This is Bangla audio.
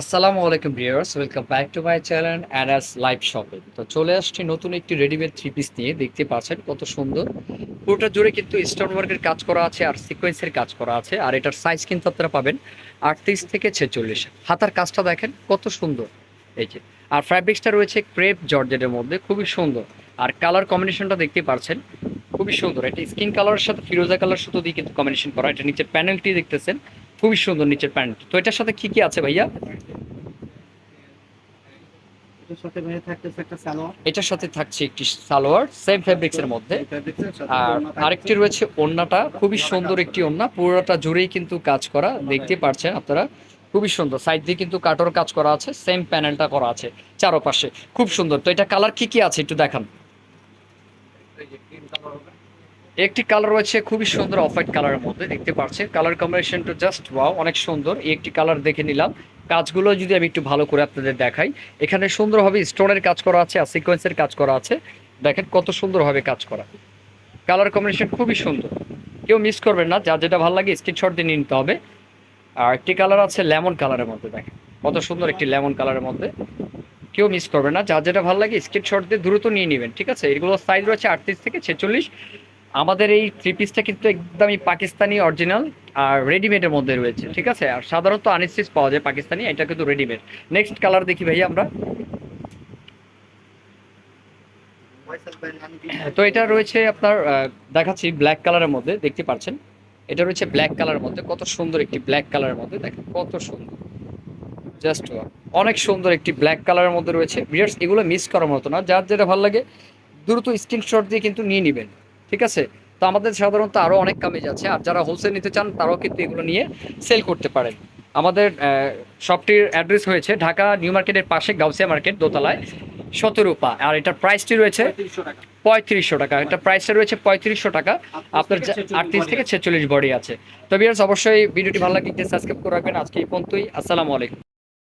আসসালামু আলাইকুম viewers, welcome back to my channel ADAS live শপে। তো চলে আসছি নতুন একটি রেডিমেড থ্রি পিস নিয়ে, দেখতে পাচ্ছেন কত সুন্দর। পুরোটা জুড়ে কিন্তু স্টোন ওয়ার্কের কাজ করা আছে আর সিকোয়েন্সের কাজ করা আছে, আর এটার সাইজ কিন্তু আপনারা পাবেন আটত্রিশ থেকে ছেচল্লিশ। হাতার কাজটা দেখেন কত সুন্দর। এই যে, আর ফ্যাব্রিক্সটা রয়েছে ক্রেপ জর্জেটের মধ্যে, খুবই সুন্দর। আর কালার কম্বিনেশনটা দেখতে পাচ্ছেন, খুবই সুন্দর। এটা স্কিন কালারের সাথে ফিরোজা কালার সুতো দিয়ে কিন্তু কম্বিনেশন করা, এটা নিচে প্যানেলটি দেখতেছেন। খুবই সুন্দর নিচের প্যানেলটি তো এটার সাথে কি কি আছে ভাইয়া? এটার সাথে থাকছে একটি সালোয়ার সেম ফেব্রিক্স এর মধ্যে। আর আরেকটি রয়েছে ওন্নাটা খুবই সুন্দর একটি ওন্না পুরোটা জুড়েই কিন্তু কাজ করা দেখতে পারছেন আপনারা। খুবই সুন্দর। সাইড দিয়ে কিন্তু কাটোর কাজ করা আছে সেম প্যানেলটা করা আছে চারপাশে। খুব সুন্দর। তো এটা কালার কি কি আছে একটু দেখান। একটি কালার রয়েছে খুবই সুন্দর অফ হোয়াইট কালারের মধ্যে, দেখতে পাচ্ছেন। কালার কম্বিনেশনটা জাস্ট ওয়াও অনেক সুন্দর। এই একটি কালার দেখে নিলাম। কাজগুলো যদি আমি একটু ভালো করে আপনাদের দেখাই। এখানে সুন্দরভাবে স্টোনের কাজ করা আছে আর সিকোয়েন্সের কাজ করা আছে। দেখেন কত সুন্দরভাবে কাজ করা। কালার কম্বিনেশন খুবই সুন্দর। কেউ মিস করবেন না, যার যেটা ভালো লাগে স্ক্রিনশট দিয়ে নিতে হবে। আর একটি কালার আছে লেমন কালারের মধ্যে, দেখেন। কত সুন্দর একটি লেমন কালারের মধ্যে। কেউ মিস করবে না, যার যেটা ভালো লাগে স্ক্রিনশট দিয়ে দ্রুত নিয়ে নেবেন, ঠিক আছে? এগুলো সাইজ রয়েছে আটত্রিশ থেকে ছেচল্লিশ। আমাদের এই থ্রি পিসটা কিন্তু একদমই পাকিস্তানি অরিজিনাল আর রেডিমেডের মধ্যে রয়েছে, ঠিক আছে? আর সাধারণত আনস্টিচ পাওয়া যায় পাকিস্তানি, এটা কিন্তু রেডিমেড নেক্সট কালার দেখি ভাইয়া আমরা। তো এটা রয়েছে আপনার দেখাচ্ছি ব্ল্যাক কালারের মধ্যে, দেখতে পাচ্ছেন? এটা রয়েছে ব্ল্যাক কালারের মধ্যে, কত সুন্দর একটি ব্ল্যাক কালারের মধ্যে, দেখেন কত সুন্দর। জাস্ট অনেক সুন্দর একটি ব্ল্যাক কালারের মধ্যে রয়েছে। বিয়ার্স এগুলো মিস করার মতো না, যার যেটা ভালো লাগে, দ্রুত স্ক্রিনশট দিয়ে কিন্তু নিয়ে নেবেন। ঠিক আছে? তো আমাদের সাধারণত আরও অনেক কামেজ আছে, আর যারা হোলসেল নিতে চান তারাও কিন্তু এগুলো নিয়ে সেল করতে পারেন। আমাদের শপটির অ্যাড্রেস হয়েছে ঢাকা নিউ মার্কেটের পাশে গাউসিয়া মার্কেট, দোতলায় সতেরো পা আর এটার প্রাইসটি রয়েছে পঁয়ত্রিশশো টাকা। এটা প্রাইসটা রয়েছে পঁয়ত্রিশশো টাকা। আপনার আটত্রিশ থেকে ছেচল্লিশ বডি আছে। তো বিয়ার্স অবশ্যই ভিডিওটি ভালো লাগলে সাবস্ক্রাইব করে রাখবেন। আজকে এই পর্যন্তই। আসসালামু আলাইকুম।